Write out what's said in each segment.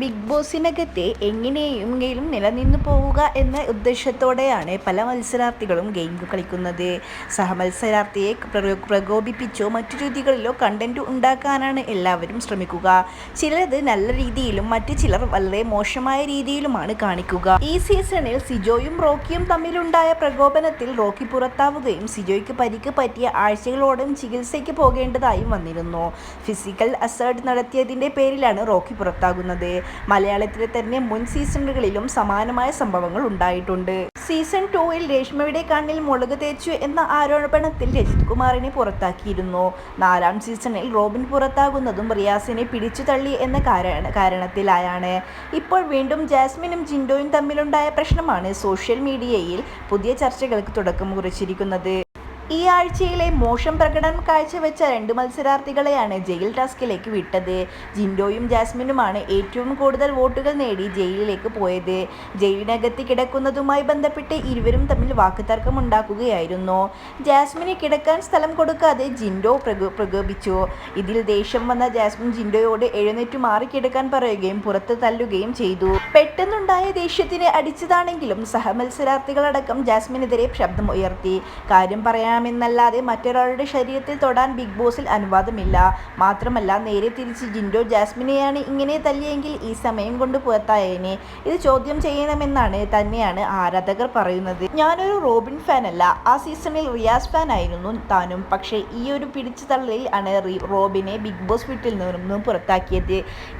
Big ബോസിനകത്ത് എങ്ങനെയെങ്കിലും നിലനിന്നു പോവുക എന്ന ഉദ്ദേശത്തോടെയാണ് പല മത്സരാർത്ഥികളും ഗെയിം കളിക്കുന്നത്. സഹമത്സരാർത്ഥിയെ പ്രകോപിപ്പിച്ചോ മറ്റു രീതികളിലോ കണ്ടന്റ് ഉണ്ടാക്കാനാണ് എല്ലാവരും ശ്രമിക്കുക. ചിലത് നല്ല രീതിയിലും മറ്റു ചിലർ വളരെ മോശമായ രീതിയിലുമാണ് കാണിക്കുക. ഈ സീസണിൽ സിജോയും റോക്കിയും തമ്മിലുണ്ടായ പ്രകോപനത്തിൽ റോക്കി പുറത്താവുകയും സിജോയ്ക്ക് പരിക്ക് പറ്റിയ ആഴ്ചകളോടും ചികിത്സയ്ക്ക് പോകേണ്ടതായും വന്നിരുന്നു. ഫിസിക്കൽ അസേർട്ട് നടത്തിയതിന്റെ പേരിലാണ് റോക്കി പുറത്താകുന്നത്. മലയാളത്തിലെ തന്നെ മുൻ സീസണുകളിലും സമാനമായ സംഭവങ്ങൾ ഉണ്ടായിട്ടുണ്ട്. സീസൺ ടൂവിൽ രേഷ്മയുടെ കണ്ണിൽ മുളക് തേച്ചു എന്ന ആരോപണത്തിൽ രജിത് കുമാറിനെ പുറത്താക്കിയിരുന്നു. നാലാം സീസണിൽ റോബിൻ പുറത്താകുന്നതും റിയാസിനെ പിടിച്ചു തള്ളി എന്ന കാരണ കാരണത്തിലായാണ്. ഇപ്പോൾ വീണ്ടും ജാസ്മിനും ജിൻഡോയും തമ്മിലുണ്ടായ പ്രശ്നമാണ് സോഷ്യൽ മീഡിയയിൽ പുതിയ ചർച്ചകൾക്ക് തുടക്കം കുറിച്ചിരിക്കുന്നത്. ഈ ആഴ്ചയിലെ മോശം പ്രകടനം കാഴ്ചവെച്ച രണ്ട് മത്സരാർത്ഥികളെയാണ് ജയിൽ ടാസ്കിലേക്ക് വിട്ടത്. ജിൻഡോയും ജാസ്മിനുമാണ് ഏറ്റവും കൂടുതൽ വോട്ടുകൾ നേടി ജയിലിലേക്ക് പോയത്. ജയിലിനകത്ത് കിടക്കുന്നതുമായി ബന്ധപ്പെട്ട് ഇരുവരും തമ്മിൽ വാക്കുതർക്കം ഉണ്ടാക്കുകയായിരുന്നു. ജാസ്മിന് കിടക്കാൻ സ്ഥലം കൊടുക്കാതെ ജിൻഡോ പ്രകോ പ്രകോപിച്ചു. ഇതിൽ ദേഷ്യം വന്ന ജാസ്മിൻ ജിൻഡോയോട് എഴുന്നേറ്റ് മാറി കിടക്കാൻ പറയുകയും പുറത്ത് തല്ലുകയും ചെയ്തു. പെട്ടെന്നുണ്ടായ ദേഷ്യത്തിന് അടിച്ചതാണെങ്കിലും സഹമത്സരാർത്ഥികളടക്കം ജാസ്മിനെതിരെ ശബ്ദം ഉയർത്തി. കാര്യം പറയാമെന്നല്ലാതെ മറ്റൊരാളുടെ ശരീരത്തിൽ തൊടാൻ ബിഗ് ബോസിൽ അനുവാദമില്ല. മാത്രമല്ല നേരെ തിരിച്ച് ജിൻഡോ ജാസ്മിനെയാണ് ഇങ്ങനെ തല്ലിയെങ്കിൽ ഈ സമയം കൊണ്ട് പുറത്തായേനെ. ഇത് ചോദ്യം ചെയ്യണമെന്നാണ് തന്നെയാണ് ആരാധകർ പറയുന്നത്. ഞാനൊരു റോബിൻ ഫാൻ അല്ല ആ സീസണിൽ റിയാസ് ഫാൻ ആയിരുന്നു താനും. പക്ഷേ ഈ ഒരു പിടിച്ചു തള്ളലിൽ ആണ് റോബിനെ ബിഗ് ബോസ് വീട്ടിൽ നിന്നും പുറത്താക്കിയത്.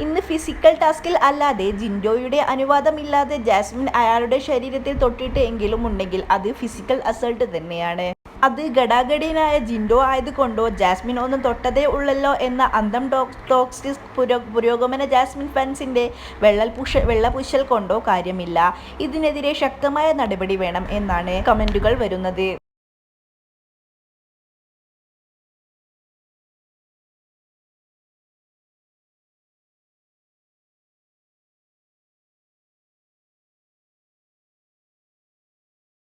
ഇന്ന് ഫിസിക്കൽ ടാസ്കിൽ അല്ലാതെ ജിൻഡോയുടെ അനുവാദമില്ലാതെ ജാസ്മിൻ അയാളുടെ ശരീരത്തിൽ തൊട്ടിട്ട് എങ്കിലും ഉണ്ടെങ്കിൽ അത് ഫിസിക്കൽ അസൾട്ട് തന്നെയാണ്. അത് ഗടാഗടീനായ ജിൻഡോ ആയതുകൊണ്ടോ ജാസ്മിൻ ഒന്നും തൊട്ടതേ ഉള്ളല്ലോ എന്ന അന്തം ടോക് ടോക്സിസ് പുരോ പുരോഗമന ജാസ്മിൻ ഫാൻസിന്റെ വെള്ളപുഷ വെള്ളപുശൽ കൊണ്ടോ കാര്യമില്ല. ഇതിനെതിരെ ശക്തമായ നടപടി വേണം എന്നാണ് കമന്റുകൾ വരുന്നത്.